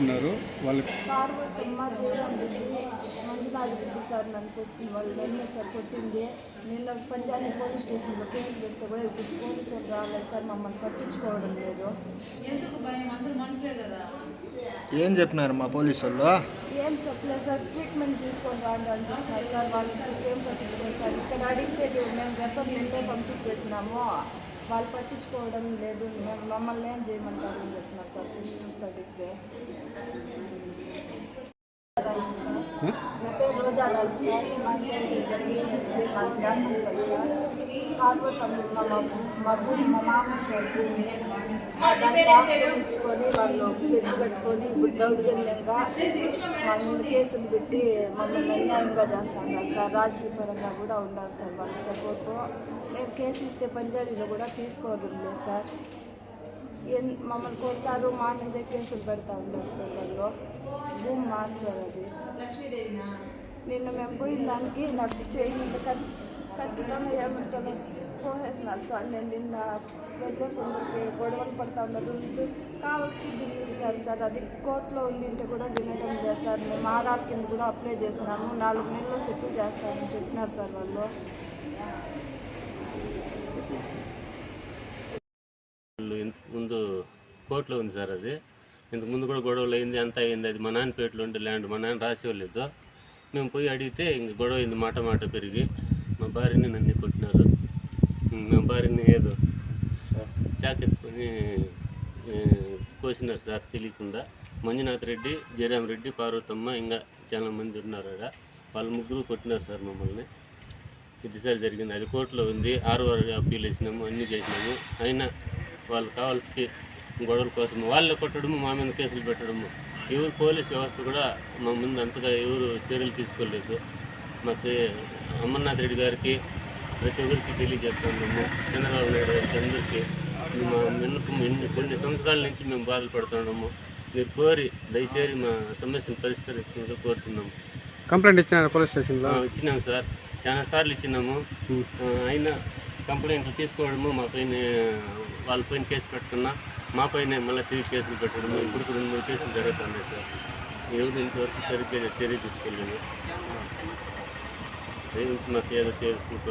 వాళ్ళు పార్వతమ్మ జయరాం రెడ్డి మంజునాథ్ రెడ్డి సార్ నన్ను వాళ్ళు సార్ కొట్టింది. నిన్న పంజాబీ పోలీస్ స్టేషన్లో కేసు పెడితే కూడా ఇప్పుడు పోలీసులు రాలేదు సార్. మమ్మల్ని పట్టించుకోవడం లేదు. ఏం చెప్పినారు మా పోలీసు వాళ్ళు? ఏం చెప్పలేదు సార్. ట్రీట్మెంట్ తీసుకొని రాండి అని చెప్తున్నారు సార్. వాళ్ళు ఏం పట్టించుకోలేదు సార్. ఇక్కడ అడిగితే మేము రెఫర్ నిన్నే పంపించేసినాము. వాళ్ళు పట్టించుకోవడం లేదు మేము మమ్మల్ని ఏం చేయమంటారు అని చెప్తున్నారు సార్ సిస్టర్స్ అడిగితే. నా సార్. మా సార్. మా మా మా మామ సార్ భూమి. వాళ్ళు సెట్ పెట్టుకొని ఇప్పుడు దౌర్జన్యంగా మా కేసులు పెట్టి మమ్మల్ని అన్యాయంగా చేస్తున్నారు సార్. రాజకీయ పరంగా కూడా ఉన్నారు సార్ వాళ్ళ సపోర్టు మేము కేసు ఇస్తే పంజాబీలో కూడా తీసుకోవడం లేదు సార్. మమ్మల్ని కొడతారు మా మీదే కేసులు పెడతా ఉన్నారు సార్ వాళ్ళు. భూమి మార్చారు అది. నిన్న మేము పోయిన దానికి నాకు చేయి మీద కత్తి కత్తితోనూ పోసేస్తున్నారు సార్ నేను నిన్న వెళ్ళే కొందరికి గొడవలు పడతా ఉన్నారు ఉంటూ కావాల్సి దిగిస్తారు సార్. అది కోర్టులో ఉండింటే కూడా వినడం లేదు సార్. మేము ఆధార్ కింద కూడా అప్లై చేస్తున్నాము నాలుగు నెలల్లో సెటిల్ చేస్తారని చెప్పినారు సార్ వాళ్ళు. వాళ్ళు ఇంతకు ముందు కోర్టులో ఉంది సార్ అది. ఇంతకు ముందు కూడా గొడవలు అయింది అంతా అయింది. అది మా నాన్నపేటలో ఉండే ల్యాండ్ మా నాన్న రాసేవాళ్ళు మేము పోయి అడిగితే ఇంక గొడవ అయింది మాట మాట పెరిగి. మా భార్యని నన్ను కొట్టినారు. మా భార్యని ఏదో చాకెత్తుకొని కోసినారు సార్ తెలియకుండా. మంజునాథ్ రెడ్డి జయరామ్ రెడ్డి పార్వతమ్మ ఇంకా చాలా మంది ఉన్నారు ఆడ. వాళ్ళు ముగ్గురు కొట్టినారు సార్ మమ్మల్ని. ఇదిసారి జరిగింది. అది కోర్టులో ఉంది. ఆరు వారు అప్పీల్ వేసినాము అన్నీ చేసినాము. అయినా వాళ్ళు కావాల్సి గొడవల కోసం వాళ్ళే కొట్టడము మా మీద కేసులు పెట్టడము. ఎవరు పోలీస్ వ్యవస్థ కూడా మా ముందు అంతగా ఎవరు చర్యలు తీసుకోలేదు. మాకు అమర్నాథ్ రెడ్డి గారికి ప్రతి ఒక్కరికి తెలియజేస్తున్నాము చంద్రబాబు నాయుడు గారికి అందరికీ మా విన్నపం ఎన్ని కొన్ని సంవత్సరాల నుంచి మేము బాధలు పడుతున్నాము మీరు కోరి దయచేసి మా సమస్యను పరిష్కరించడంగా కోరుతున్నాము కంప్లైంట్ ఇచ్చినారు పోలీస్ స్టేషన్లో? ఇచ్చినాము సార్. చాలా సార్లు ఇచ్చినాము. అయినా కంప్లైంట్లు తీసుకోవడము మా పైన వాళ్ళ పైన కేసు పెట్టుకున్నా మా పైన మళ్ళీ తిరిగి కేసులు పెట్టడము ఇప్పుడు రెండు మూడు కేసులు జరుగుతున్నాయి సార్. ఎవరు ఇంతవరకు సరిగ్గా చర్య తీసుకోలేదు దయ ఉంచి మాకు ఏదో చేసుకుంటూ